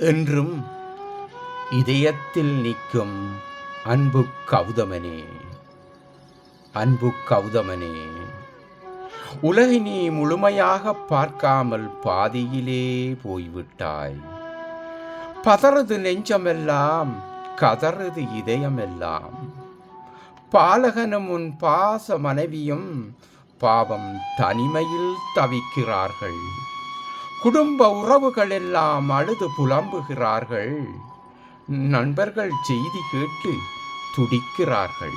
என்றும் இதயத்தில் நிற்கும் அன்பு கௌதமனே அன்பு கௌதமனே உலகை நீ முழுமையாக பார்க்காமல் பாதியிலே போய்விட்டாய். பதறது நெஞ்சமெல்லாம் கதறது இதயமெல்லாம். பாலகனும் உன் பாச மனைவியும் பாவம் தனிமையில் தவிக்கிறார்கள். குடும்ப உறவுகள் எல்லாம் அழுது புலம்புகிறார்கள். நண்பர்கள் செய்தி கேட்டு துடிக்கிறார்கள்.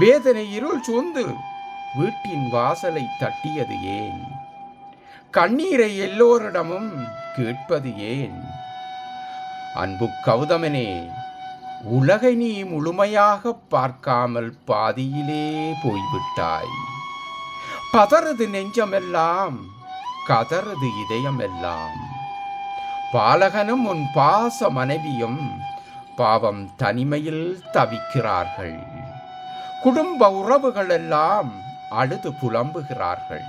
வேதனை இருள் சூழ்ந்து வீட்டின் வாசலை தட்டியது ஏன்? கண்ணீரை எல்லோரிடமும் கேட்பது ஏன்? அன்பு கௌதமனே உலகை நீ முழுமையாக பார்க்காமல் பாதியிலே போய்விட்டாய். பதறது நெஞ்சமெல்லாம் கதறது இதயமெல்லாம். பாலகனும் உன் பாச மனைவியும் பாவம் தனிமையில் தவிக்கிறார்கள். குடும்ப உறவுகள் எல்லாம் அழுது புலம்புகிறார்கள்.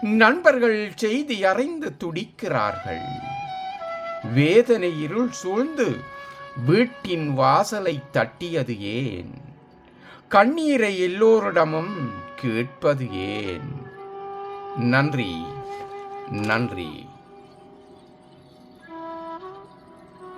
நண்பர்கள் செய்தி அறிந்து துடிக்கிறார்கள். வேதனை இருள் சூழ்ந்து வீட்டின் வாசலை தட்டியது ஏன்? கண்ணீரை எல்லோரிடமும் கேட்பது ஏன்? நன்றி. நன்றி